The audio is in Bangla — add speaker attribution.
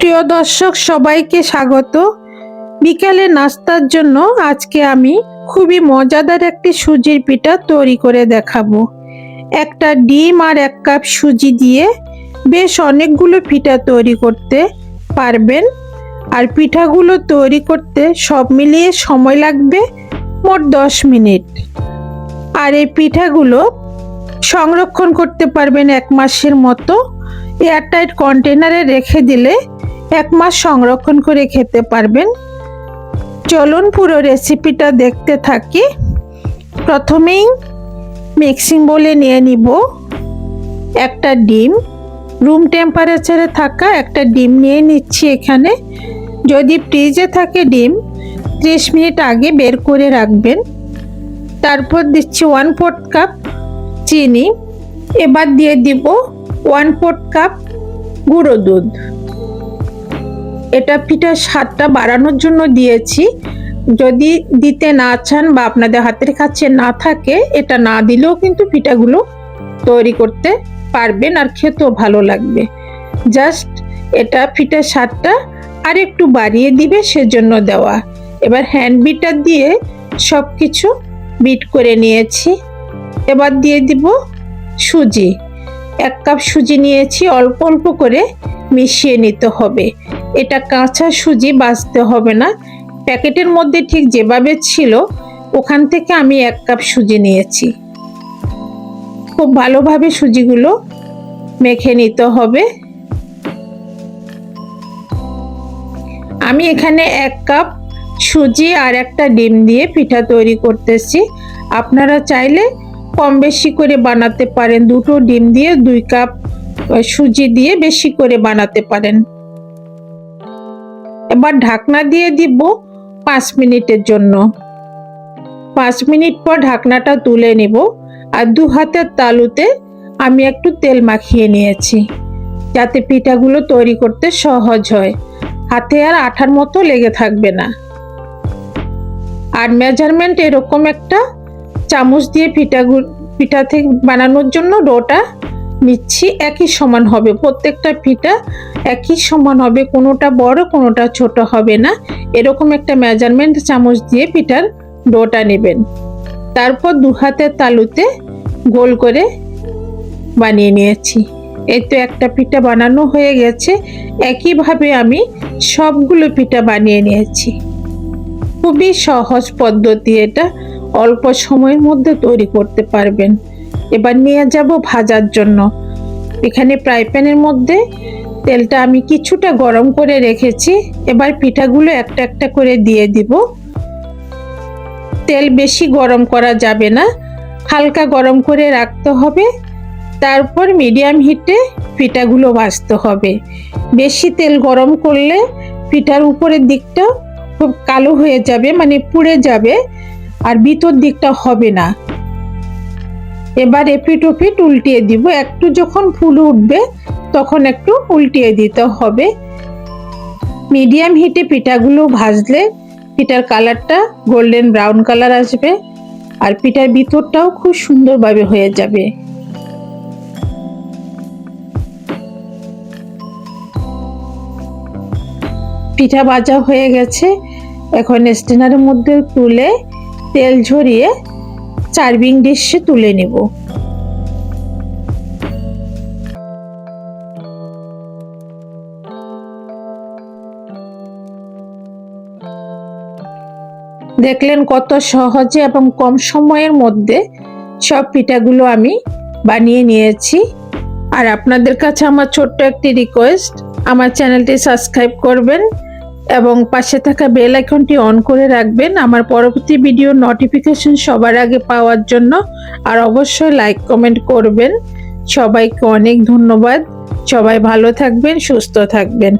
Speaker 1: প্রিয় দর্শক, সবাইকে স্বাগত। বিকালে নাস্তার জন্য আজকে আমি খুবই মজাদার একটি সুজির পিঠা তৈরি করে দেখাবো। একটা ডিম আর এক কাপ সুজি দিয়ে বেশ অনেকগুলো পিঠা তৈরি করতে পারবেন। আর পিঠাগুলো তৈরি করতে সব মিলিয়ে সময় লাগবে মোট দশ মিনিট। আর এই পিঠাগুলো সংরক্ষণ করতে পারবেন এক মাসের মতো। এয়ারটাইট কন্টেনারে রেখে দিলে এক মাস সংরক্ষণ করে খেতে পারবেন। চলুন পুরো রেসিপিটা দেখতে থাকি। প্রথমেই মিক্সিং বলে নিয়ে নিব একটা ডিম। রুম টেম্পারেচারে থাকা একটা ডিম নিয়ে নিচ্ছি এখানে। যদি ফ্রিজে থাকে ডিম, ত্রিশ মিনিট আগে বের করে রাখবেন। তারপর দিচ্ছি ওয়ান ফোর্থ কাপ চিনি। এবার দিয়ে দিব ওয়ান ফোর্থ কাপ গুঁড়ো দুধ। এটা পিঠার স্বাদটা বাড়ানোর জন্য দিয়েছি। যদি দিতে না চান বা আপনাদের হাতের কাছে না থাকে, এটা না দিলেও কিন্তু পিঠাগুলো তৈরি করতে পারবেন আর খেতেও ভালো লাগবে। জাস্ট এটা পিঠার স্বাদটা আর একটু বাড়িয়ে দিবে সেজন্য দেওয়া। এবার হ্যান্ড বিটার দিয়ে সব কিছু বিট করে নিয়েছি। এবার দিয়ে দিব সুজি। এক কাপ সুজি নিয়েছি, অল্প অল্প করে মিশিয়ে নিতে হবে। এটা কাঁচা সুজি বাছতে হবে না। প্যাকেটের মধ্যে ঠিক যেভাবে ছিল, ওখান থেকে আমি এক কাপ সুজি নিয়েছি। খুব ভালোভাবে সুজিগুলো মেখে নিতে হবে। আমি এখানে এক কাপ সুজি আর একটা ডিম দিয়ে পিঠা তৈরি করতেছি। আপনারা চাইলে কম বেশি করে বানাতে পারেন। দুটো ডিম দিয়ে দুই কাপ সুজি দিয়ে বেশি করে বানাতে পারেন। এবার ঢাকনা দিয়ে দিব পাঁচ মিনিটের জন্য। পাঁচ মিনিট পর ঢাকনাটা তুলে নেব আর দু হাতের তালুতে আমি একটু তেল মাখিয়ে নিয়েছি, যাতে পিঠাগুলো তৈরি করতে সহজ হয়। হাতে আর আঠার মতো লেগে থাকবে না। আর মেজারমেন্ট এরকম একটা চামচ দিয়ে পিঠাগুলো পিঠা থেকে বানানোর জন্য ডোটা নিচ্ছি, একই সমান হবে। প্রত্যেকটা পিঠা একই সমান হবে। কোনোটা বড়, কোনোটা ছোট হবে না। এরকম একটা মেজারমেন্ট চামচ দিয়ে পিঠার ডোটা নেবেন। তারপর দু হাতের তালুতে গোল করে বানিয়ে নিয়েছি। এই তো একটা পিঠা বানানো হয়ে গেছে। একইভাবে আমি সবগুলো পিঠা বানিয়ে নিয়েছি। খুবই সহজ পদ্ধতি এটা। অল্প সময়ের মধ্যে তৈরি করতে পারবেন। এবার নিয়ে যাব ভাজার জন্য। এখানে ফ্রাই প্যানের মধ্যে তেলটা আমি কিছুটা গরম করে রেখেছি। এবার পিঠাগুলো একটা একটা করে দিয়ে দিব। তেল বেশি গরম করা যাবে না। হালকা গরম করে রাখতে হবে। তারপর মিডিয়াম হিটে পিঠাগুলো ভাজতে হবে। বেশি তেল গরম করলে পিঠার উপরের দিকটা খুব কালো হয়ে যাবে মানে পুড়ে যাবে। আর ভিতর দিকটা হবে না। এবার এপিট ওপিট উল্টিয়ে দিব। একটু যখন ফুল উঠবে, তখন একটু উল্টিয়ে দিতে হবে। মিডিয়াম হিটে পিঠাগুলো ভাজলে পিঠার কালারটা গোল্ডেন ব্রাউন কালার আসবে আর পিঠার ভিতরটাও খুব সুন্দরভাবে হয়ে যাবে। পিঠা ভাজা হয়ে গেছে। এখন স্টেনারের মধ্যে তুলে তেল ঝরিয়ে চার্ভিং ডিশে তুলে নেব। দেখলেন কত সহজে এবং কম সময়ের মধ্যে সব পিঠাগুলো আমি বানিয়ে নিয়েছি। আর আপনাদের কাছে আমার ছোট্ট একটি রিকোয়েস্ট আমার চ্যানেলটি সাবস্ক্রাইব করবেন। এবং পাশে থাকা বেল আইকনটি অন করে রাখবেন। আমার পরবর্তী ভিডিও নোটিফিকেশন সবার আগে পাওয়ার জন্য। আর অবশ্যই লাইক কমেন্ট করবেন। সবাইকে অনেক ধন্যবাদ। সবাই ভালো থাকবেন, সুস্থ থাকবেন।